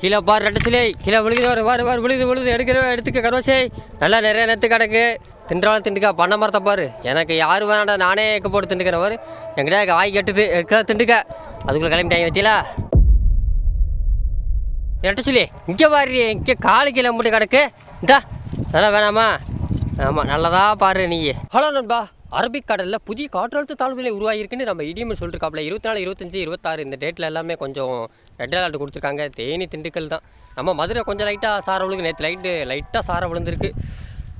கீழே ரெண்டு சிலை. கீழே விழுகுது வர வாரு வாரு விழுகுது விழுகுது. எடுக்கிற எடுத்துக்க கருவாச்சே. நல்லா நிறைய நெத்து கிடக்கு. தின்றாலும் திண்டுக்கா பண்ண மரத்தை பாரு. எனக்கு யார் வேணாடா நானே எக்க போட்டு திண்டுக்கிறேன் பாரு. எங்கிட்ட வாய் கெட்டுது. எடுக்கிற திண்டுக்க. அதுக்குள்ளே கிளம்பிட்டாங்க ரெட்ட சொல்லி இங்கே பாரு இங்கே காலு கீழே மட்டும் கிடக்கு. இந்தா அதெல்லாம் வேணாமா? ஆமாம் நல்லதா பாரு நீ. ஹலோ நண்பா. அரபிக்கடலில் புதிய காற்றழுத்த தாழ்வுகளை உருவாகிருக்குன்னு நம்ம இடியும் சொல்லிருக்காப்புல. இருபத்தி நாலு இருபத்தஞ்சி இருபத்தாறு இந்த டேட்டில் எல்லாமே கொஞ்சம் ரெட் அலர்ட் கொடுத்துருக்காங்க. தேனி திண்டுக்கல் தான். நம்ம மதுரை கொஞ்சம் லைட்டாக சார விழுகு நேற்று லைட்டு லைட்டாக சார விழுந்திருக்கு.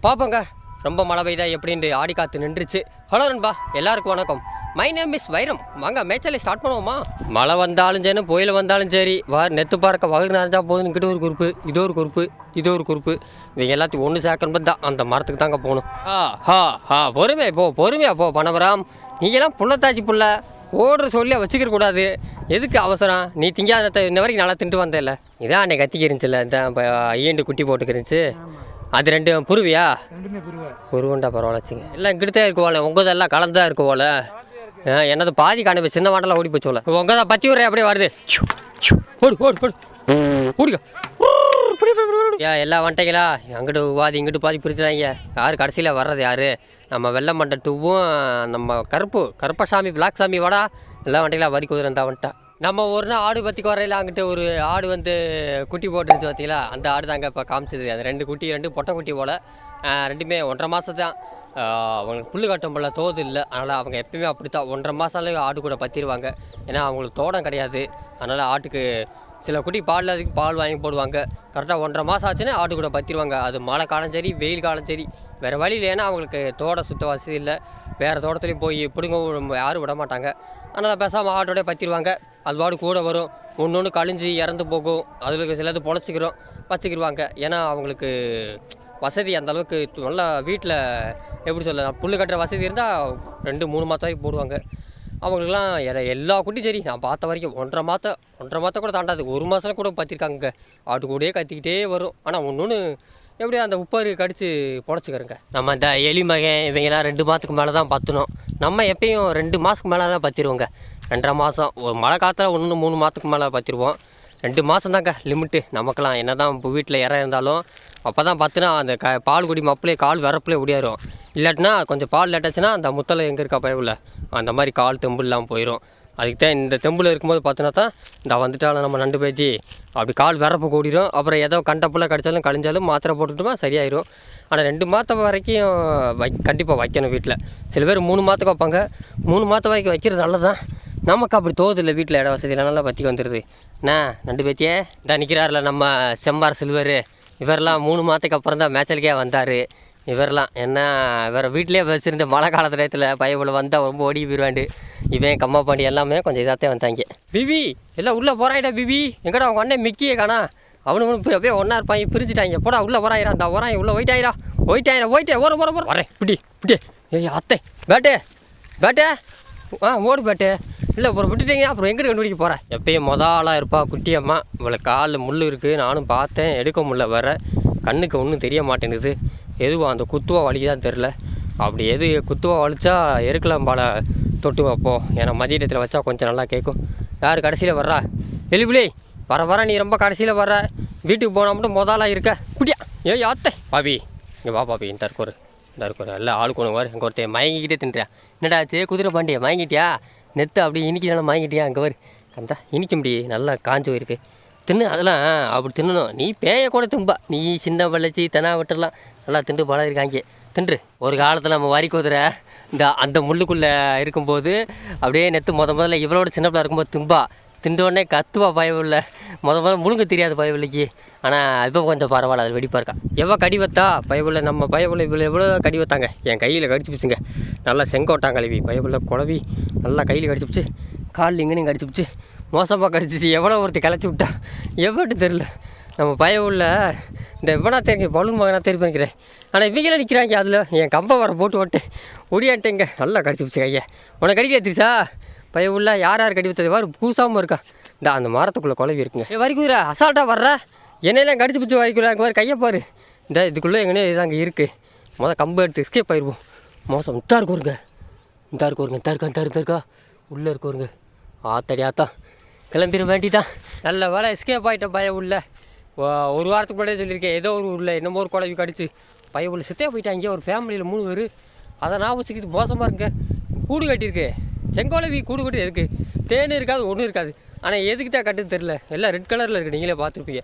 பார்ப்போங்க ரொம்ப மழை பெய்தா எப்படின்ட்டு ஆடி காத்து நின்றுச்சு. ஹலோ நண்பா எல்லாருக்கும் வணக்கம். மை நேம் இஸ் வைரம் வாங்க மேய்ச்சலை ஸ்டார்ட் பண்ணுவோமா? மழை வந்தாலும் சரி புயல் வந்தாலும் சரி வா நெத்து பார்க்க வகுறு நிறைஞ்சா போதும். இங்கிட்ட ஒரு குறிப்பு இதோ ஒரு குறிப்பு இதோ ஒரு குறிப்பு. இவங்க எல்லாத்தையும் ஒன்று சேர்க்கணும் தான் அந்த மரத்துக்கு தாங்க போகணும். ஆ ஹா ஹா பொறுமையா போ பொறுமையா போ பணவராம். நீங்களாம் புள்ளத்தாச்சி புள்ள. ஓடுற சொல்லி வச்சுக்கிற கூடாது. எதுக்கு அவசரம்? நீ திங்காத இன்ன வரைக்கும் நல்லா தின்ட்டு வந்தேல்ல. இதான் அன்னைக்கு கத்திக்கு இருந்துச்சுல்ல இந்த இப்போ ஈண்டு குட்டி போட்டுக்கிருந்துச்சு அது ரெண்டு புருவியா? ரெண்டுமே புரிவா. உருவண்டா பரவாயில்லச்சுங்க எல்லாம் இங்கிட்டே இருக்குவோல உங்கள் எல்லாம் கலந்தா இருக்குவோல ஆ, என்னது பாதி காண சின்ன மாட்டெல்லாம் ஓடி போச்சு உங்க தான் பத்தி விட்றேன் அப்படியே வருது. ஓடு ஓடு ஓடு. ஓடுங்க ஏன் எல்லாம் வந்துட்டீங்களா அங்கிட்டு பாதி இங்கிட்டு பாதி பிரிச்சுறாங்க. யார் கடைசியில் வர்றது யார்? நம்ம வெள்ளை மண்டை டூவும் நம்ம கருப்பு கருப்பசாமி பிளாக் சாமி வாடா. எல்லாம் வந்துட்டீங்களா வரி குதிரை இருந்தா வந்துட்டா. நம்ம ஒரு நாள் ஆடு பற்றி குறையில அங்கிட்டு ஒரு ஆடு வந்து குட்டி போட்டுருச்சு பார்த்தீங்களா அந்த ஆடு தாங்க இப்போ காமிச்சது. அந்த ரெண்டு குட்டி ரெண்டு பொட்டை குட்டி போல். ரெண்டுமே ஒன்றரை மாதம் தான் அவங்களுக்கு புல் கட்டும் போல தோது இல்லை. அதனால் அவங்க எப்பயுமே அப்படி தான் ஒன்றரை மாதம்லேயே ஆடு கூட பற்றிடுவாங்க ஏன்னா அவங்களுக்கு தோடம் கிடையாது. அதனால் ஆட்டுக்கு சில குட்டி பால் அதுக்கு பால் வாங்கி போடுவாங்க. கரெக்டாக ஒன்றரை மாதம் ஆச்சுன்னா ஆடு கூட பற்றிடுவாங்க அது மழை காலம் சரி வெயில் காலம் சரி. வேறு வழி இல்லைன்னா அவங்களுக்கு தோட சுத்த வசதி இல்லை. வேறு தோட்டத்துலேயும் போய் பிடுங்க யாரும் விட மாட்டாங்க. அதனால் பேசாமல் ஆட்டோடய பற்றிடுவாங்க அது வாடு கூட வரும். ஒன்று ஒன்று கழிஞ்சு இறந்து போகும். அதுக்கு சிலது பொழைச்சிக்கிறோம். வச்சுக்கிடுவாங்க ஏன்னா அவங்களுக்கு வசதி அந்த அளவுக்கு நல்லா வீட்டில் எப்படி சொல்ல புல் கட்டுற வசதி இருந்தால் ரெண்டு மூணு மாதம் வரைக்கும் போடுவாங்க. அவங்களுக்குலாம் எதை எல்லா குட்டியும் சரி நான் பார்த்த வரைக்கும் ஒன்றரை மாதம் ஒன்றரை மாதம் கூட தாண்டாது. ஒரு மாதம் கூட பார்த்துருக்காங்க ஆட்டு கூடயே கத்திக்கிட்டே வரும். ஆனால் ஒன்று ஒன்று எப்படியும் அந்த உப்பாரு கடித்து புடச்சிக்கிறங்க. நம்ம இந்த எலி மகன் இவங்கெல்லாம் ரெண்டு மாதத்துக்கு மேலே தான் பற்றணும் நம்ம எப்பயும் ரெண்டு மாதத்துக்கு மேலே தான் பற்றிடுவோங்க ரெண்டரை மாதம் ஒரு மழை காலத்தில் ஒன்று மூணு மாதத்துக்கு மேலே பற்றிடுவோம் ரெண்டு மாதம் தாங்க லிமிட்டு நமக்கெல்லாம் என்ன தான் இப்போ வீட்டில் இறம் இருந்தாலும் அப்போ தான் பார்த்தினா அந்த க பால் குடி மப்பிலே கால் வரப்புலே ஓடியாரும். இல்லாட்டினா கொஞ்சம் பால் லேட்டாச்சுன்னா அந்த முத்தலை எங்கே இருக்கா பயவில் அந்த மாதிரி கால் தெம்பு இல்லாமல் போயிடும் அதுக்கு தான் இந்த தெம்பில் இருக்கும்போது பார்த்தோன்னா தான் இந்த வந்துட்டாலும் நம்ம நண்டு பேத்தி. அப்படி கால் வரப்பு கூடிடும் அப்புறம் ஏதோ கண்டப்புல கடிச்சாலும் கழிஞ்சாலும் மாத்திரை போட்டுட்டோமா சரியாயிரும். ஆனால் ரெண்டு மாதம் வரைக்கும் வை கண்டிப்பாக வைக்கணும் வீட்டில் சில பேர் மூணு மாதத்துக்கு வைப்பாங்க. மூணு மாதம் வரைக்கும் வைக்கிறது நல்லதான் நமக்கு அப்படி தோது இல்லை வீட்டில் இட வசதியில் நல்லா பற்றி வந்துடுது என்ன நண்டு பேத்தியே. இந்த நிற்கிறாருல நம்ம செம்பார் சில்வர். இவரெல்லாம் மூணு மாதத்துக்கு அப்புறம் தான் மேய்ச்சலுக்கே வந்தார். இவரெல்லாம் என்ன இவர் வீட்டிலே வச்சுருந்த மழை காலத்து நேரத்தில் பயவில் வந்தால் ரொம்ப ஓடி போயிடுவாண்டு இவன் கம்மா பாண்டி எல்லாமே கொஞ்சம் இதாகத்தே வந்தாங்க. பிபி எல்லாம் உள்ளே போகிறாயிடா பிபி. எங்கடா அவங்க அண்ணன் மிக்கியே காணா? அவனும் அப்படியே ஒன்றா இருப்பாங்க பிரிஞ்சுட்டாங்க. போடா உள்ளே போகிறாயிரா அந்த வராங்க உள்ளே போயிட்டாயிரா போயிட்டாயிரா போயிட்டே ஓர ஓர போகிற வரேன். பிடி இப்படி ஏய் அத்தை. Birthday birthday. ஆ ஓடு பேட்டே. இல்லை அப்புறம் விட்டுட்டீங்க. அப்புறம் எங்கிட்டு கண்டுபிடிக்க போகிறேன் எப்பயும் மொத ஆளாக இருப்பா குட்டியம்மா இவளை காலில் முள் இருக்குது நானும் பார்த்தேன். எடுக்க முடில வர கண்ணுக்கு ஒன்றும் தெரிய மாட்டேங்குது. எதுவும் அந்த குத்துவா வலிக்குதான் தெரில அப்படி எது குத்துவா வலிச்சா எருக்கலாம் பால. தொட்டு வைப்போம் ஏன்னா இடத்துல வச்சா கொஞ்சம் நல்லா கேட்கும். யார் கடைசியில் வர்றா? எலிபிளி வர வர நீ ரொம்ப கடைசியில் வர்ற. வீட்டுக்கு போனால் மட்டும் முதலாக இருக்க. குட்டியா. ஏய் யாத்தே? பாபி இங்கே வா பாபி. இந்த இருக்கொரு இந்த இருக்கொரு எல்லாம் ஆளுக்கு ஒன்று வரு. இங்கே ஒருத்தையே மயங்கிக்கிட்டே தின்றியா என்னடா ஆச்சு? குதிரை பாண்டியா மயங்கிட்டியா? நெத்து அப்படி இனிக்கலாம் மாங்கிட்டியா அங்கே வரு கந்தா இனிக்க முடியே. நல்லா காஞ்சு போயிருக்கு. தின்னு அதெல்லாம் அப்படி தின்னணும். நீ பேய கூட தும்பா. நீ சின்ன வளர்ச்சி தெனா விட்டுலாம் நல்லா திண்டு பழகிருக்காங்க தின்று. ஒரு காலத்தில் நம்ம வரி குதிரை இந்த அந்த முள்ளுக்குள்ளே இருக்கும்போது அப்படியே நெத்து முத முதல்ல இவளோட சின்ன பிள்ளை இருக்கும்போது தும்பா. தின்ற கத்துவா பயவில்ல. முத முதல்ல முழுங்க தெரியாது பயவில்லைக்கு ஆனால் இப்போ கொஞ்சம் பரவாயில்ல அது வெடிப்பாக இருக்கா? எவ்வளோ கடி வத்தா? பயவுள்ள நம்ம பயவுள்ள இவ்வளோ எவ்வளோ கடி வத்தாங்க? என் கையில் கடிச்சு பிடிச்சுங்க. நல்லா செங்கோட்டான் கழுவி. பயவுள்ள குழவி. நல்லா கையில் கடிச்சு பிடிச்சி காலில் இங்கேயும் கடிச்சு பிடிச்சி மோசமாக கடிச்சிச்சு. எவ்வளோ ஒருத்தர் கிளச்சி விட்டா? எவ்வளோ தெரில நம்ம பயம் இந்த எவ்வளோ தெரியும் பலூன் மகனாக தெரிவி பண்ணிக்கிறேன் ஆனால் இவங்களே நிற்கிறாங்க அதில். என் கம்பை வர போட்டு ஓட்டு ஒடியாட்டேங்க நல்லா கடிச்சு பிடிச்சி கையை. உனக்கு கடிக்க தெரிச்சா உள்ள யார் யார் கடி வைத்தது வார் பூசாமல் இருக்கா. இந்த அந்த மரத்துக்குள்ளே குழவி இருக்குங்க. ஏ அசால்ட்டாக வர்ற? என்னையெல்லாம் கடிச்சு பிடிச்சி வரிக்குறா அங்கே மாதிரி கையை பாரு. இந்த இதுக்குள்ளே எங்கனே இதாங்க இருக்குது மொதல் கம்பு எடுத்து எஸ்கேப் ஆயிடுவோம் மோசம். இந்தா இருக்குங்க இருக்கும் இருங்க இந்தா இருக்கா தரு தருக்கா உள்ளே இருக்கும் இருங்க ஆத்தடி ஆத்தா கிளம்பிட வேண்டிதான். நல்ல வேலை எஸ்கேப் ஆகிட்டேன் பய உள்ள. ஒரு வாரத்துக்கு முன்னாடியே சொல்லியிருக்கேன். ஏதோ ஒரு ஊரில் என்னமோ ஒரு குழவி கடிச்சு பய உள்ள சித்தே போயிட்டாங்க ஒரு ஃபேமிலியில் மூணு பேர். அதை நான் வச்சுக்கிது மோசமாக இருங்க கூடு கட்டியிருக்கு. செங்கோலவி கூடு இருக்குது தேன் இருக்காது ஒன்றும் இருக்காது. ஆனால் எதுக்கு தான் கட்டுது தெரில எல்லாம் ரெட் கலரில் இருக்குது நீங்களே பார்த்துருப்பீங்க.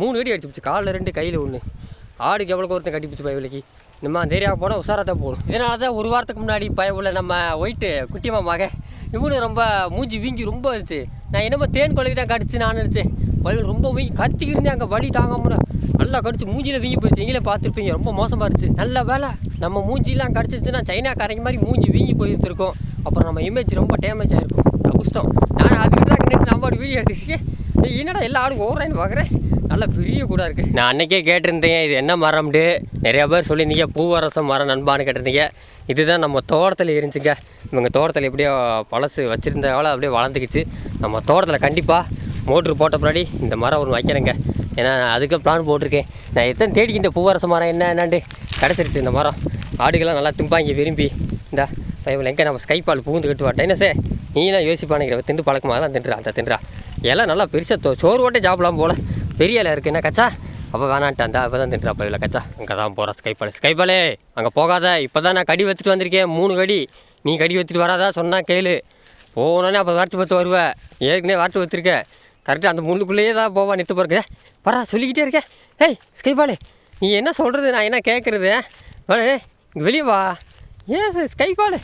மூணு அடி அடிச்சு போச்சு காலில் ரெண்டு கையில் ஒன்று ஆடுக்கு எவ்வளோ ஒருத்தன் கட்டி பிடிச்சி பயவிலைக்கு? நம்ம அந்த ஏரியாவுக்கு போனால் உஷாராக தான் போகணும். இதனால தான் ஒரு வாரத்துக்கு முன்னாடி பயவுள்ள நம்ம ஒயிட்டு குட்டிமா மக இவனு ரொம்ப மூஞ்சி வீங்கி ரொம்ப இருந்துச்சு. நான் என்னமோ தேன் குழவி தான் கடிச்சு நான் நினச்சேன். பயவில் ரொம்ப வீங்கி கத்திக்கிருந்தேன் அங்கே வலி முடியும் நல்லா கடிச்சு மூஞ்சியில் வீங்கி போயிடுச்சு. நீங்களே பார்த்துருப்பீங்க. ரொம்ப மோசமாக இருந்துச்சு. நல்ல வேலை. நம்ம மூஞ்சிலாம் கடிச்சிருச்சுன்னா சைனாக்காரங்க மாதிரி மூஞ்சி வீங்கி போயிருந்துருக்கோம். அப்புறம் நம்ம இமேஜ் ரொம்ப டேமேஜ் ஆகிருக்கும் கஷ்டம் நான் அதுக்கு தான் நின்று நம்ம ஒரு வீடியோ எடுத்துருக்கேன். என்னடா எல்லா ஆளும் ஓடுறேன்னு பார்க்குறேன் நல்லா பெரிய கூட இருக்குது நான் அன்னைக்கே கேட்டிருந்தேன் இது என்ன மரம்ட்டு நிறையா பேர் சொல்லியிருந்தீங்க பூவரசம் மரம் நண்பான்னு கேட்டிருந்தீங்க. இதுதான் நம்ம தோட்டத்தில் இருந்துச்சுங்க. இவங்க தோட்டத்தில் எப்படியோ பழசு வச்சுருந்தாலும் அப்படியே வளர்ந்துக்குச்சு. நம்ம தோட்டத்தில் கண்டிப்பாக மோட்ரு போட்ட பின்னாடி இந்த மரம் ஒன்று வைக்கிறேங்க. ஏன்னா அதுக்கு பிளான் போட்டிருக்கேன். நான் எத்தனை தேடிக்கிட்ட பூவரச மரம் என்ன என்னான்ட்டு கிடச்சிருச்சு இந்த மரம். ஆடுகள்லாம் நல்லா திம்பாங்க விரும்பி. இந்த பைபிள் எங்கே நம்ம ஸ்கைப்பால் பூந்து கட்டுவா? டைனஸே நீலாம் யோசிப்பானுங்கிற திண்டு பழக்கமாக அதெல்லாம் தின்றா அந்த தின்றா. எல்லாம் நல்லா பெருசாக சோறு ஓட்டே சாப்பிடலாம் போல. பெரிய இலை இருக்கு. என்ன கச்சா? அப்போ வேணான்ட்டு. அந்த அப்போ தான் தின்றா பைபிள் கச்சா. அங்கே தான் போகிறேன் ஸ்கைப்பாலே ஸ்கைப்பாலே அங்கே போகாத. இப்போ தான் நான் கடி வச்சுட்டு வந்திருக்கேன். மூணு கடி. நீ கடி வச்சுட்டு வராதா? சொன்னால் கேளு. போனோன்னே அப்போ வாட்டு பத்து வருவேன் ஏற்கனவே வாட்டு வச்சுருக்கேன் கரெக்டாக அந்த முள்ளுக்குள்ளேயே தான் போவா நித்து போகிறேன் பரா சொல்லிக்கிட்டே இருக்கேன் ஏய் ஸ்கைபாலு நீ என்ன சொல்கிறது நான் என்ன கேட்குறது ஏய் வெளியே வா. ஏன் ஸ்கைபாலு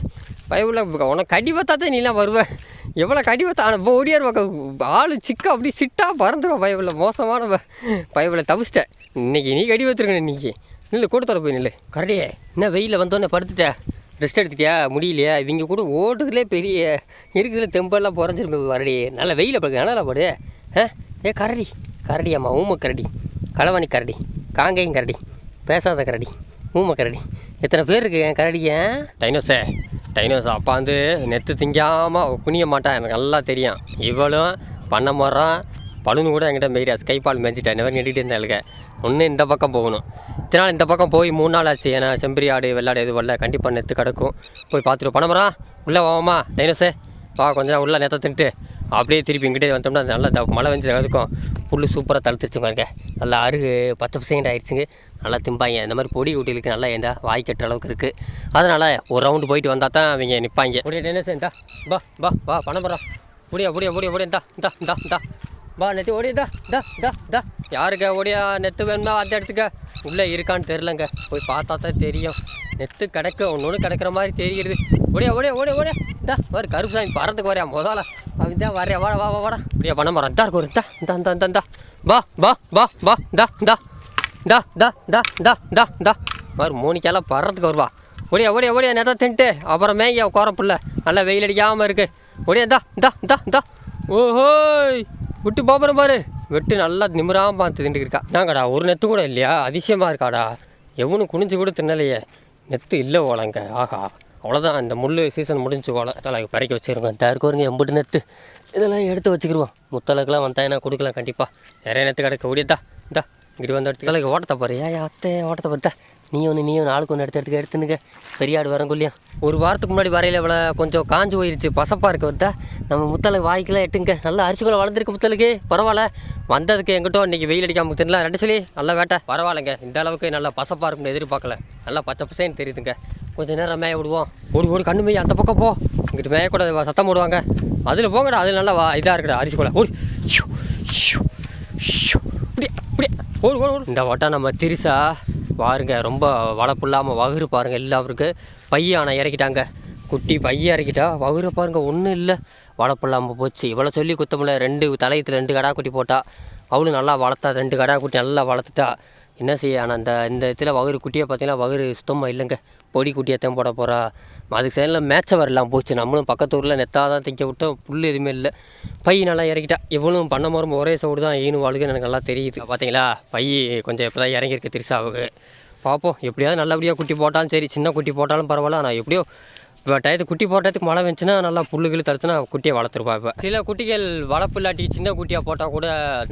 பயவுள்ள உனக்கு கடி பார்த்தாதே நீலாம் வருவேன் எவ்வளோ கடி பார்த்தா ஆனால் ஓடியார் ஆள் சிக்கா அப்படி சிட்டா பறந்துடும் பயவுல மோசமான பயவுல தவிச்சிட்டேன் இன்னைக்கு நீ கடி பார்த்துருக்கணும் இன்னைக்கு. நில்லு கூட்டத்தோட போய் நில்லு. கரடியே என்ன வெயிலில் வந்தோடனே படுத்துட்டேன் ரெஸ்ட் எடுத்துட்டியா? முடியலையா? இவங்க கூட ஓட்டுறதுலே பெரிய இருக்கிறதுல தெம்பெல்லாம் குறைஞ்சிருமே வரடி நல்ல வெயில் படுக்க நல்லா போடு? ஆ? ஏ கரடி கரடியாம்மா ஊம கரடி களவாணி கரடி காங்கேயம் கரடி பேசாத கரடி ஊம கரடி. எத்தனை பேர் இருக்கு என் கரடிய டைனோஸே டைனோஸ் அப்பா வந்து நெத்து திங்காமல் குனிய மாட்டான் எனக்கு நல்லா தெரியும். இவளும் பண்ண மரம் பழுன்னு கூட என்கிட்ட மெய்ரா ஸ்கைபால் மேய்ச்சிட்டேன் இந்த மாதிரி நெட்டிட்டு இருந்தாளுங்க ஒன்று இந்த பக்கம் போகணும். இத்தனை நாள் இந்த பக்கம் போய் மூணு நாள் ஆச்சு. ஏன்னா செம்பரி ஆடு வெள்ளாடு எது வரல. கண்டிப்பாக நெத்து கிடக்கும். போய் பார்த்துட்டு பணமரா உள்ளே வாமா டைனோஸே வா கொஞ்ச நேரம் உள்ள நெத்த தின்ட்டு அப்படியே திருப்பி இங்கிட்டே வந்தோம்னா நல்லா மழை வெஞ்சு அதுக்கும் புல் சூப்பராக தழுத்துச்சு பாருங்க. நல்லா அருகு பச்சை பசங்க ஆயிடுச்சுங்க. நல்லா திம்பாங்க. இந்த மாதிரி பொடி ஊட்டிகளுக்கு நல்லா ஏண்டா வாய் கட்டுற அளவுக்கு இருக்குது அதனால் ஒரு ரவுண்டு போயிட்டு வந்தால் தான் அவங்க நிற்பாங்க அப்படியே டென்னிஸ் பா பா பா வா பணம் போகிறோம் புடியா புடியா புடியா புடியா இந்தா இந்தா இந்தா இந்தா. பா நெத்து ஓடியதா டா டா டா யாருக்க ஓடியா? நெத்து வேணுமா? அந்த இடத்துக்கு உள்ளே இருக்கான்னு தெரிலங்க போய் பார்த்தா தான் தெரியும். நெத்து கிடைக்க. ஒன்று ஒன்று கிடைக்கிற மாதிரி தெரிகிறது ஓடியா ஓடியா ஓடியா ஓடியா. இந்தா வர கருப்பு சாமி பறந்துக்கு வரையா முதல்ல. அவன் தான் வரையா வாடா வா வா வாடா. அப்படியே பண்ண மரம். இந்தா இருக்கும் இந்தா இந்தா இந்தா இந்தா இந்தா. பா பா பா பா இந்தா இந்தா டா டா டா டா டா டா. மாதிரி மூணிக்கெல்லாம் பறத்துக்கு வருவா. ஒடியா ஒடியா ஒடியா நெதா தின்ட்டு. அப்புறம் மேய்யா குறப்புல நல்லா வெயில் அடிக்காமல் இருக்கு. ஒடியா தா தா தா தா ஓஹோய். விட்டு போகிறேன் பாரு. வெட்டு நல்லா நிமிராமல் பார்த்து தின்ட்டு இருக்கா நாங்கடா ஒரு நெத்து கூட இல்லையா? அதிசயமாக இருக்காடா. எவனும் குனிஞ்சு கூட தின்னலையே. நெத்து இல்லை ஓலங்க. ஆஹா. அவ்வளோதான் இந்த முள் சீசன் முடிஞ்சு போல. அதெல்லாம் பறிக்க வச்சுருக்கோம் தயாருக்கு வருங்க எம்பிட்டு நெத்து. இதெல்லாம் எடுத்து வச்சுக்கிடுவோம் முத்தளவுக்குலாம் வந்தாங்கன்னா கொடுக்கலாம்? கண்டிப்பாக நிறைய நெத்து கிடக்க? ஓடியதா இந்தா. இங்கிட்டு வந்து இடத்துக்கு. ஓட்டத்தை பாரு. ஏன் அத்தை ஓட்டத்தை பார்த்தா நீ ஒன்று நீ ஒன்று ஆளுக்கு ஒன்று எடுத்து எடுத்து எடுத்துனுங்க பெரிய ஆடு ஒரு வாரத்துக்கு முன்னாடி வரையில் இவ்வளோ கொஞ்சம் காஞ்சு போயிருச்சு. பசப்பாக இருக்க வருதா நம்ம முத்தலை வாய்க்கெல்லாம் எட்டுங்க. நல்லா அரிசி வளர்ந்துருக்கு முத்தலுக்கு. பரவாயில்ல. வந்ததுக்கு எங்கிட்டோ இன்றைக்கி வெயில் அடிக்காமல் தெரியல ரெண்டு சொல்லி. நல்லா வேட்டை. பரவாயில்லைங்க. இந்த அளவுக்கு நல்லா பசப்பாக இருக்கும்னு எதிர்பார்க்கல. நல்லா பச்சை பசைன்னு தெரியுதுங்க. கொஞ்சம் நேரம் மேய விடுவோம். ஓடி ஓடி கண்ணு மேய அந்த பக்கம் போ. இங்கிட்டு மேய கூட சத்தம் போடுவாங்க. அதில் போங்கடா. அது நல்லா வா இதாக இருக்குடா. அரிசி கூட ஓடி. ஷூ, ஷூ, ஷூ. இப்படியே இப்படியே. ஓடு ஓடு ஓடு. இந்த வட்டம் நம்ம திரிசா பாருங்க ரொம்ப வளப்பு இல்லாமல் வகுறு பாருங்க எல்லாருக்கு பையானை இறக்கிட்டாங்க. குட்டி பைய இறக்கிட்டா வகுறு பாருங்க ஒன்றும் இல்லை. வளப்பில்லாமல் போச்சு. இவ்வளோ சொல்லி குத்தமில்ல ரெண்டு தலையத்தில் ரெண்டு கடா குட்டி போட்டா. அவளும் நல்லா வளர்த்தா ரெண்டு கடா குட்டி நல்லா வளர்த்துட்டா. என்ன செய்ய? ஆனால் இந்த இந்த இதில் வகுறு குட்டியை பார்த்தீங்கன்னா வகுறு சுத்தமாக இல்லைங்க. பொடி குட்டியத்தான் போட போகிறா அதுக்கு சைடில் மேட்சை வரலாம் போச்சு. நம்மளும் பக்கத்து ஊரில் நெத்தாக தான் திங்க விட்டோம். புல் எதுவுமே இல்லை. பை நல்லா இறக்கிட்டா. இவளும் பண்ண மரம் ஒரே சவுடு தான் ஈனு வாழ்க்கை எனக்கு நல்லா தெரியுது. பார்த்தீங்களா பை கொஞ்சம் இப்போ தான் இறங்கியிருக்கு திருசாவுக்கு. பார்ப்போம் எப்படியாவது நல்லபடியாக குட்டி போட்டாலும் சரி சின்ன குட்டி போட்டாலும் பரவாயில்ல. ஆனால் எப்படியோ இப்போ டயத்து குட்டி போட்டதுக்கு மழை வந்துச்சுன்னா நல்லா புல்லுகள் தடுத்துனா குட்டியை வளர்த்துருப்பா இப்போ சில குட்டிகள் வளர்ப்பு இல்லாட்டி சின்ன குட்டியாக போட்டால் கூட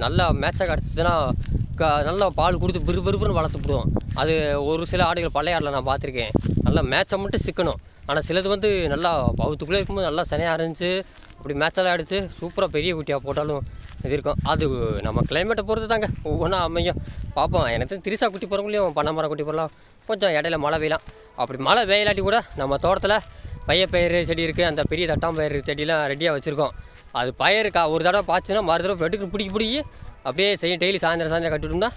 நல்லா மேட்சாக கிடச்சிச்சுன்னா க நல்லா பால் கொடுத்து விறு விறுவிறுன்னு வளர்த்துப்பிடுவோம். அது ஒரு சில ஆடுகள் பழைய ஆடில் நான் பார்த்துருக்கேன். நல்லா மேட்சை மட்டும் சிக்கணும். ஆனால் சிலது வந்து நல்லா பவுத்துக்குள்ளே இருக்கும்போது நல்லா சனையாக இருந்துச்சு. அப்படி மேட்செல்லாம் அடித்து சூப்பராக பெரிய குட்டியாக போட்டாலும் இது இருக்கும். அது நம்ம கிளைமேட்டை பொறுத்து தாங்க. ஒவ்வொன்றா அமையும். பார்ப்போம். எனக்கு திரிசா குட்டி போகிறவங்களையும் பனைமரம் குட்டி போடலாம் கொஞ்சம் இடையில மழை பெய்யலாம். அப்படி மழை பெய்யலாட்டி கூட நம்ம தோட்டத்தில் பையப்பயிறு செடி இருக்குது அந்த பெரிய தட்டாம்பயிறு செடியெலாம் ரெடியாக வச்சுருக்கோம். அது பயிருக்கா? ஒரு தடவை பார்த்துன்னா மறு தடவை வெட்டுக்கு பிடிக்கி பிடிக்கி அப்படியே செய்யும். டெய்லி சாயந்தரம் சாயந்தரம் கட்டிட்டோம்னா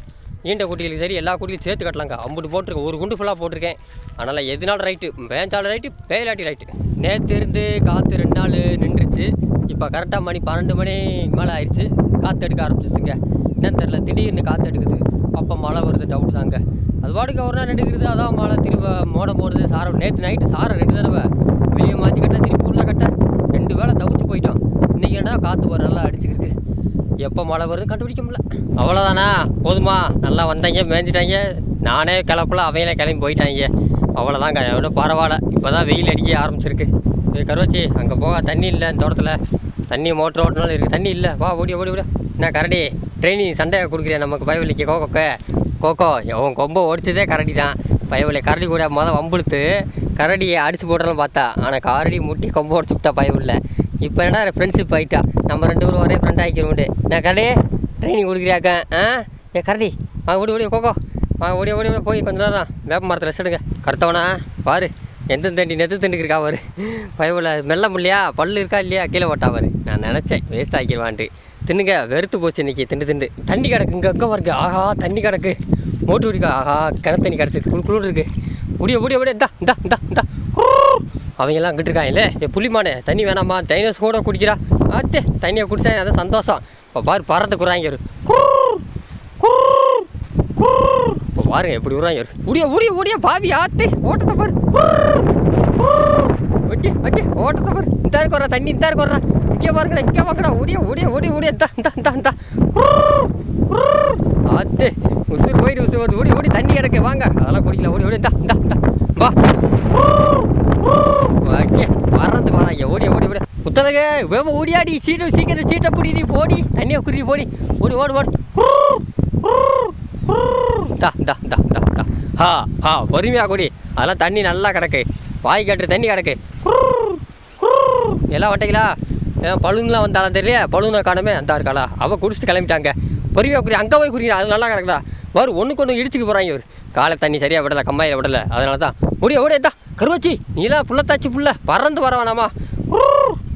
ஈண்ட குட்டிகளுக்கு சரி எல்லா குட்டிகளும் சேர்த்து கட்டலாங்க. அம்புட்டு போட்டிருக்கேன். ஒரு குண்டு ஃபுல்லாக போட்டிருக்கேன். அதனால் எதுனாலும் ரைட்டு பேஞ்சாலும் ரைட்டு பேலாட்டி ரைட்டு நேற்று இருந்து காற்று ரெண்டு நாள் நின்று ஆயிடுச்சு இப்போ கரெக்டாக மணி பன்னெண்டு மணி மேலே ஆயிடுச்சு காற்று எடுக்க ஆரம்பிச்சிச்சுங்க என்னன்னு தெரில திடீர்னு காற்று எடுக்குது அப்போ மழை வருது டவுட் தாங்க. அது பாட்டுக்கு ஒரு நாள் எடுக்கிறது அதான் மழை திரும்ப மோடம் போடுது. சாரம் நேற்று நைட்டு சாரம் ரெண்டு தடவை. வெளியே மாற்றி கட்ட திருப்பி உள்ள கட்ட. ரெண்டு வேளை தவிச்சு போயிட்டோம். இன்றைக்கி என்ன காற்று ஒரு நல்லா அடிச்சுக்கிருக்கு எப்போ மழை வருது கண்டுபிடிக்க முடியல. அவ்வளோதானா போதுமா? நல்லா வந்தாங்க மேய்ஞ்சிட்டாங்க நானே கிளப்பல அவையெல்லாம் கிளம்பி போயிட்டாங்க. அவ்வளோதாங்க எவ்வளோ பரவாயில்ல. இப்போ தான் வெயில் அடிக்க ஆரம்பிச்சிருக்கு. கருவாச்சி அங்கே போக தண்ணி இல்லை இந்த தோட்டத்தில். தண்ணி மோட்டர் ஓட்டினாலும் இருக்குது தண்ணி இல்லை. வா ஓடி ஓடி ஓடி. என்ன கரடி? ட்ரைனிங் சண்டை கொடுக்குறேன் நமக்கு பயவலிக்கு கோகோக்கு கோகோ உன் கொம்ப ஒடிச்சதே கரடி தான். பயவலி கரடி கூட மொதல் வம்புழுத்து கரடியை அடித்து போடலாம் பார்த்தா ஆனால் கரடி முட்டி கொம்ப உடச்சு விட்டா பயவில்லை இப்போ என்ன ஃப்ரெண்ட்ஷிப் ஆகிட்டா நம்ம ரெண்டு பேரும் ஒரே ஃப்ரெண்ட் ஆகிக்கிறோம் நான் கரடி? ட்ரைனிங் கொடுக்குறியாக்க ஆ? ஏ கரடி வாங்க ஓடி ஓடி கோகோ வாங்க ஓடி ஓடி ஓடி போய் கொஞ்ச நேரம் வேப்ப மரத்தில் ரெஸ்ட் எடுங்க. கருத்தவனா? பாரு. எந்த தண்டி நெத்து தண்டுக்கு இருக்கா பாரு. பயவில் மெல்ல முடியலையா பல்லு இருக்கா இல்லையா கீழே போட்டா நான் நினச்சேன் வேஸ்ட் ஆக்கிடுவான்ட்டு. தின்னுங்க வெறுத்து போச்சு இன்றைக்கி திண்டு திண்டு தண்ணி கிடக்கு இங்கே அங்கே வருது ஆஹா தண்ணி கிடக்கு. மோட்டு பிடிக்கா ஆஹா கிணத்தண்ணி கிடச்சிருக்கு. குழு குழு இருக்குது முடிய முடிய முடிய இந்தா இந்தா இந்தா இந்தா. அவங்கெல்லாம் அங்கிட்டு இருக்காங்களே. ஏ புள்ளிமானே தண்ணி வேணாமா? டைனோஸ் கூட குடிக்கிறா. ஆச்சே தண்ணியை குடிச்சேன் அதான் சந்தோஷம். இப்போ பாரு பறந்து குறாங்க குர் குர் பாருங்க எப்படி விடுறாங்க. இரு உடிய உடிய உடிய பாவி ஆத்து. ஓட்டத்தை பாரு. ஒட்டி ஒட்டி ஓட்டத்தை பாரு. இந்த இருக்கு வர்றா தண்ணி இந்த இருக்கு வர்றா இங்கே பாருங்கடா இங்கே பாருங்கடா. ஓடிய ஓடிய ஓடி ஓடிய இந்தா இந்தா இந்தா இந்தா. ஆத்து. உசுறு போயிட்டு உசுறு வருது ஓடி ஓடி தண்ணி கிடக்கு. வாங்க. அதெல்லாம் குடிக்கல. ஓடி ஓடி இந்தா இந்தா இந்தா. வா. ஓகே வர்றது வராங்க. ஓடி ஓடி ஓடி. புத்தக வேவ ஓடியாடி. சீட்டு சீக்கிரம் சீட்டை பிடி நீ போடி. தண்ணியை குறி போடி. ஓடி ஓடு ஓடு. தா தா தா தா தா ஹா ஹா பொறுமையாக குடி. அதெல்லாம் தண்ணி நல்லா கிடக்கு. வாய் கட்டுற தண்ணி கிடக்கு. எல்லாம் வட்டைங்களா? பழுன்லாம் வந்தாலும் தெரியல பழுனை காணமே. அந்த இருக்காளா அவள் குடிச்சிட்டு கிளம்பிட்டாங்க. பொறுமையாக குடி. அங்கே போய் குடிக்கிறா அது நல்லா கிடக்குடா. வரும் ஒன்றுக்கு ஒன்று இடிச்சுக்கு போகிறாங்க இவர். காலை தண்ணி சரியாக விடலை கம்மாயில் விடலை. அதனால தான். முடிய ஓடிய தான் கருவச்சி நீலாம் புள்ளத்தாச்சி புள்ள. பறந்து வர வேணாமா?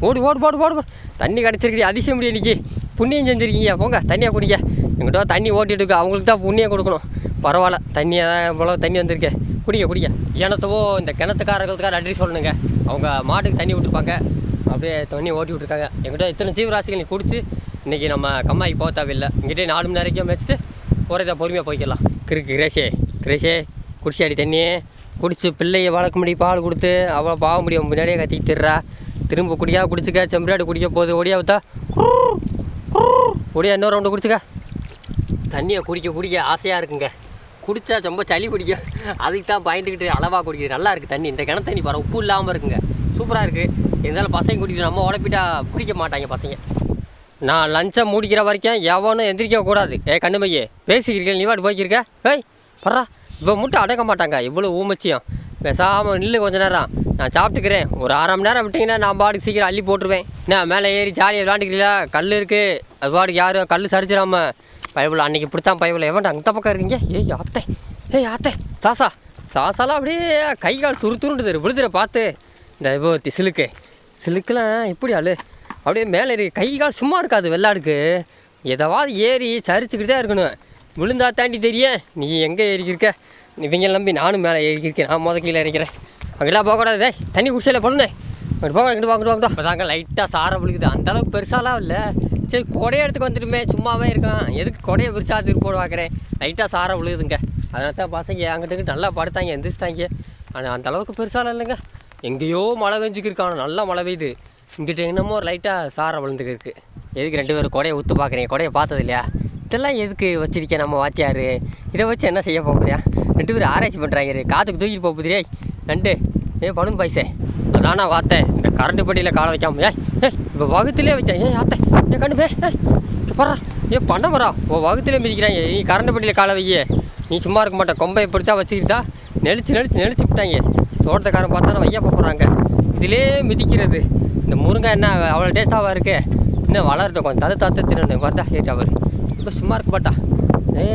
ஓடி ஓடு போடு போடு தண்ணி கிடச்சிருக்கீ அதிசயம் முடியும் இன்றைக்கி புண்ணியம் செஞ்சுருக்கீங்க. போங்க தண்ணியாக குடிங்க. எங்கிட்ட தண்ணி ஓட்டிட்டு இருக்கு. அவங்களுக்கு தான் புண்ணியம் கொடுக்கணும். பரவாயில்ல தண்ணியை இவ்வளோ தண்ணி வந்திருக்கே. குடிங்க குடிங்க. கிணத்தவோ இந்த கிணத்துக்காரர்களுக்காக நன்றி சொல்லணுங்க. அவங்க மாட்டுக்கு தண்ணி விட்டுருப்பாங்க. அப்படியே தண்ணி ஓட்டி விட்ருக்காங்க எங்கிட்ட இத்தனை ஜீவராசிகள் நீ குடிச்சு இன்றைக்கி நம்ம கம்மாய்க்கு போக தேவையில்லை. இங்கிட்டே நாலு மணி நேரம் வச்சுட்டு ஒரே இதை பொறுமையாக போய்க்கலாம். கிருக்கு கிரேஷே கிரேஷே குடிச்சாடி தண்ணி குடிச்சு பிள்ளையை வளர்க்க முடியும் பால் கொடுத்து அவ்வளோ பாவ முடியும். முன்னாடியே கத்திக்கிட்டு திரும்ப குடிக்கா குடிச்சுக்க செம்பிராடு குடிக்க போகுது. ஒடியா வித்தா ஒடியா இன்னொரு ரவுண்டு குடிச்சுக்க. தண்ணியை குடிக்க குடிக்க ஆசையாக இருக்குங்க. குடிச்சா ரொம்ப சளி பிடிக்கும். அதுக்கு தான் பயந்துக்கிட்டு அளவாக குடிக்குது. நல்லா இருக்குது தண்ணி. இந்த கிணத்து தண்ணி பாரு உப்பு இல்லாமல் இருக்குங்க. சூப்பராக இருக்குது இருந்தாலும் பசங்க குடிக்கிட்டு நம்ம உடப்பிட்டா குடிக்க மாட்டாங்க பசங்க. நான் லஞ்சம் முடிக்கிற வரைக்கும் எவனும் எந்திரிக்க கூடாது. ஏ கண்ணுமையே பேசிக்கிறீங்க நீ வாட்டு போய்க்கிருக்க? ஏய் பர்றா. இவ மட்டும் அடக்க மாட்டாங்க. இவ்வளோ ஊமச்சியம். பேசாமல் நில்லு கொஞ்ச நேரம். நான் சாப்பிட்டுக்கிறேன். ஒரு அரை மணி நேரம் விட்டிங்கன்னா நான் பாட்டுக்கு சீக்கிரம் அள்ளி போட்டுருவேன். நான் மேலே ஏறி ஜாலியாக விளாண்டுக்கிறீங்களா கல் இருக்குது அது பாட்டுக்கு யாரும் கல் சரிச்சிடாமல் பயபுல அன்னைக்கு இப்படித்தான் பயபுல எவன்டா அந்த பக்கம் இருக்கீங்க? ஏய் ஆத்தே. ஏய் ஆத்தே. சாசா. சாசாலாம் அப்படியே கை கால் துரு துருண்டுது விழுதுற பார்த்து. இந்த இப்போ சிலுக்கு. சிலுக்கெலாம் எப்படி ஆளு? அப்படியே மேலே இருக்கு. கை கால் சும்மா இருக்காது வெள்ளாடுக்கு. எதாவது ஏறி சரிச்சுக்கிட்டு தான் இருக்கணும். விழுந்தா தாண்டி தெரியும். நீ எங்கே ஏறிக்கிருக்க? இவங்க நம்பி நானும் மேலே ஏறிக்கிருக்கேன். நான் மொதல் கீழே இறக்கிறேன் அங்கெல்லாம் போகக்கூடாது. டேய் தண்ணி குடிச்சல பொண்ணு அங்கிட்டு போங்க இங்கிட்டு வாங்கிட்டு வாங்கிட்டு இப்போ தாங்க லைட்டாக சாரம் விழுகுது. அந்தளவுக்கு பெருசாலாம் இல்லை. சரி கொடையை எடுத்துக்கு வந்துட்டுமே சும்மாவே இருக்கான் எதுக்கு கொடையை விரிச்சா திருப்பி போட பார்க்குறேன் லைட்டாக சாரை விழுகுதுங்க அதனால தான் பசங்க அங்கிட்டு இங்கிட்டு நல்லா படுத்தாங்க எந்திரிச்சிட்டாங்க. ஆனால் அந்த அளவுக்கு பெருசாலாம் இல்லைங்க. எங்கேயோ மழை பெஞ்சுக்கிருக்கானோ நல்லா மழை பெய்யுது. இங்கிட்ட என்னமோ லைட்டாக சாரை விழுந்துக்கிருக்கு எதுக்கு ரெண்டு பேரும் கொடையை ஊற்று பார்க்குறீங்க? கொடையை பார்த்தது இல்லையா? இதெல்லாம் எதுக்கு வச்சிருக்கேன் நம்ம வாத்தியார்? இதை வச்சு என்ன செய்ய போகிறியா ரெண்டு பேரும் ஆராய்ச்சி பண்ணுறாங்க காற்றுக்கு தூக்கிட்டு போகுதுரே ரெண்டு ஏ பணம் பைசே. அதானா வாத்தேன் இந்த கரண்ட் படியில் காலை வைக்காம. ஏய் ஏய் இப்போ வகுத்துலேயே வைத்தேன். ஏன் ஆத்தே. ஏ கண்டு பே ஏய் போறா ஏ பண்ண போறா. ஓ வகுத்துலேயே மிதிக்கிறாங்க. நீ கரண்ட் படியில் காலை வையே. நீ சும்மா இருக்க மாட்டேன் கொம்பை இப்படித்தான் வச்சுக்கிட்டா நெளிச்சு நெளிச்சு நெளிச்சு விட்டாங்க. தோட்டத்துக்காரன் பார்த்தா வையா போகிறாங்க இதிலே மிதிக்கிறது. இந்த முருங்கை என்ன அவ்வளோ டேஸ்ட்டாக இருக்கு? இன்னும் வளரட்டும். கொஞ்சம் தது தத்து தின்னு பார்த்தா ஏட்டா அவர் இப்போ சும்மா இருக்க மாட்டா. ஏ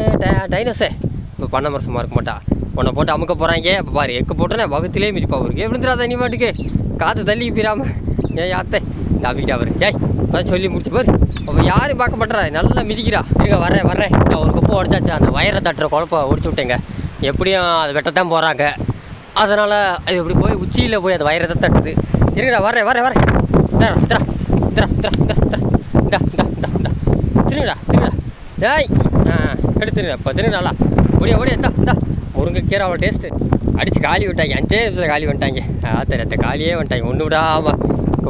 டைனோஸே இப்போ பண்ண மாதிரி சும்மா இருக்க மாட்டா. உன்னை போட்டு அமுக்க போகிறாங்க இப்போ பாரு எக்கு போட்டோன்னே வகுத்திலே மிதிப்பா அவருக்கு. விழுந்துடாத நீ பாட்டுக்கு காற்று தள்ளி போயிடாம ஏன் யாத்தை. இந்த அமிக்கிட்டா அவரு. ஏய் அதான் சொல்லி முடிச்சு பாரு. அப்போ யாரும் பார்க்க மாட்டேறா? நல்லா மிதிக்கிறா. இருங்க வரேன் வரேன் நான் ஒரு குப்பை உடச்சாச்சு அந்த வயரை தட்டுற குழப்ப உடிச்சு விட்டேங்க. எப்படியும் அது வெட்டத்தான் போகிறாங்க அதனால் அது இப்படி போய் உச்சியில் போய் அது வயரை தான் தட்டுது. இருங்கடா வரேன் வரேன் வரேன் தரா தரா தரா தரா தரா தரா இந்தா இந்தா இந்தா இந்தா. திருங்கடா திருங்கடா டேய் ஆ எடுத்துருங்க இப்போ திருங்க நல்லா ஓடியா ஓடியா இந்தா இந்தா. முருங்கைக்கீரை அவ்வளோ டேஸ்ட்டு அடித்து காலி விட்டாங்க அஞ்சே நிமிஷத்தில் காலி வந்துட்டாங்க ஆத்தர் அந்த காலியே வந்துட்டாங்க ஒன்று விடாமல்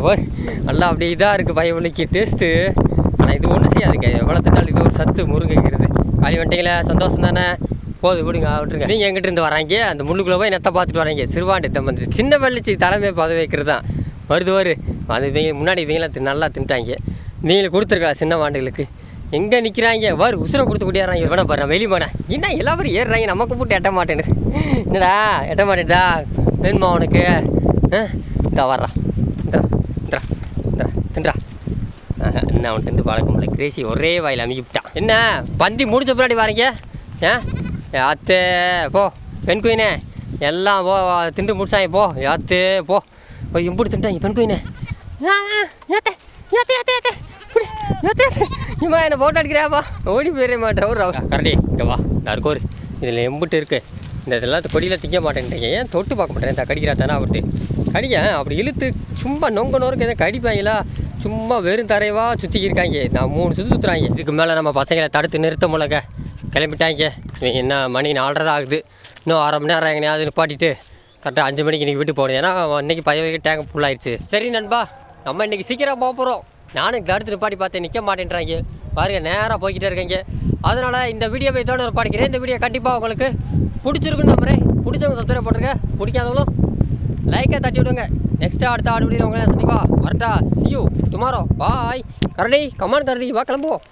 பாரு நல்லா அப்படி இதாக இருக்குது பயவலிக்கு டேஸ்ட்டு ஆனால் இது ஒன்றும் செய்யாதுங்க. எவ்வளோ தின்னாலும் இது ஒரு சத்து முருங்கைக்கிறது காலி வந்துட்டீங்களே சந்தோஷம் தானே? போதும் விடுங்க விட்டுருங்க. நீங்கள் எங்கிட்ட இருந்து வராங்க? அந்த முள்ளுக்குள்ளே போய் நெத்தை பார்த்துட்டு வராங்க. சிறுவாண்டி தம் வந்து சின்ன பள்ளிச்சி தலைமை பதவி வைக்கிறது தான். வருது வரு அது இவங்க முன்னாடி இவங்களாம் நல்லா தின்ட்டாங்க. நீங்கள் கொடுத்துருக்கலாம் சின்ன வாண்டுகளுக்கு. எங்கே நிற்கிறாங்க வார் உசுரை கொடுத்து கூட்டியாராங்க இவனை பாரு வெளியே போனேன் என்ன எல்லாரும் ஏறுறாங்க. நமக்கு போட்டு எட்ட மாட்டேன்னு. என்னடா எட்ட மாட்டேன்டா? வேணுமா உனக்கு? ஆ? இந்தா வர்றான் இந்தா இந்தா இந்தா தின்றா என்ன அவனுக்கு திண்டு பழக்க முடியல கிரேசி ஒரே வாயில் அமைக்கி விட்டான். என்ன பந்தி முடிச்ச பின்னாடி வரீங்க? ஏ யாத்தே போ. பெண் குயினே எல்லாம் போ திண்டு முடிச்சாங்க போ. யாத்தே போ. போய் இம்புடி திண்டாங்க பெண் குயினே. ஏத்தே ஏத்தே ஏத்தே ஏத்தே. இம்மா என்ன போட்டோ அடிக்கிறாப்பா ஓடி போயிட மாட்டேன் ஒரு கரடி இங்கே வா. நான் இதில் எம்புட்டு இருக்கு. இந்த இதெல்லாம் கொடியில் திங்க மாட்டேன்ட்டீங்க. ஏன் தொட்டு பார்க்க மாட்டேன்? இந்த கடிக்கிறா தானே அவட்டு கடிக்க அப்படி இழுத்து சும்மா நொங்க நொறுக்கு எதாவது கடிப்பாங்களா? சும்மா வெறும் தரைவா சுற்றிக்கிருக்காங்க நான் மூணு சுற்றி சுற்றுறாங்க இதுக்கு மேலே நம்ம பசங்களை தடுத்து நிறுத்த முடியலங்க கிளம்பிட்டாங்க. என்ன மணி நாலரை தான் ஆகுது. இன்னும் அரை மணி நேரம் எங்கேயாவது நிப்பாட்டிட்டு கரெக்டாக அஞ்சு மணிக்கு இன்றைக்கி வீட்டுக்கு போகணும். ஏன்னா இன்னைக்கு பையன் டேங்க் ஃபுல் சரி நண்பா நம்ம இன்றைக்கி சீக்கிரம் போக போகிறோம் நானும் தடுத்து அடுத்து நிப்பாட்டி பார்த்தேன் நிற்க மாட்டேன்றாங்க. பாருங்க நேராக போய்கிட்டே இருக்கீங்க. அதனால் இந்த வீடியோவை இதோட ஒரு படிக்கிறேன் இந்த வீடியோ கண்டிப்பாக உங்களுக்கு பிடிச்சிருக்குன்னு நம்புறேன். பிடிச்சவங்க சப்ஸ்கிரைப் போட்டுருங்க. பிடிக்காதவங்களும் லைக்கை தட்டி விடுங்க. நெக்ஸ்ட்டு அடுத்த ஆடு வீடியோ உங்களை சந்திப்பா. வரட்டா. சியூ டுமாரோ பாய் கரடி கமான் கரடி வா கிளம்புவோம்.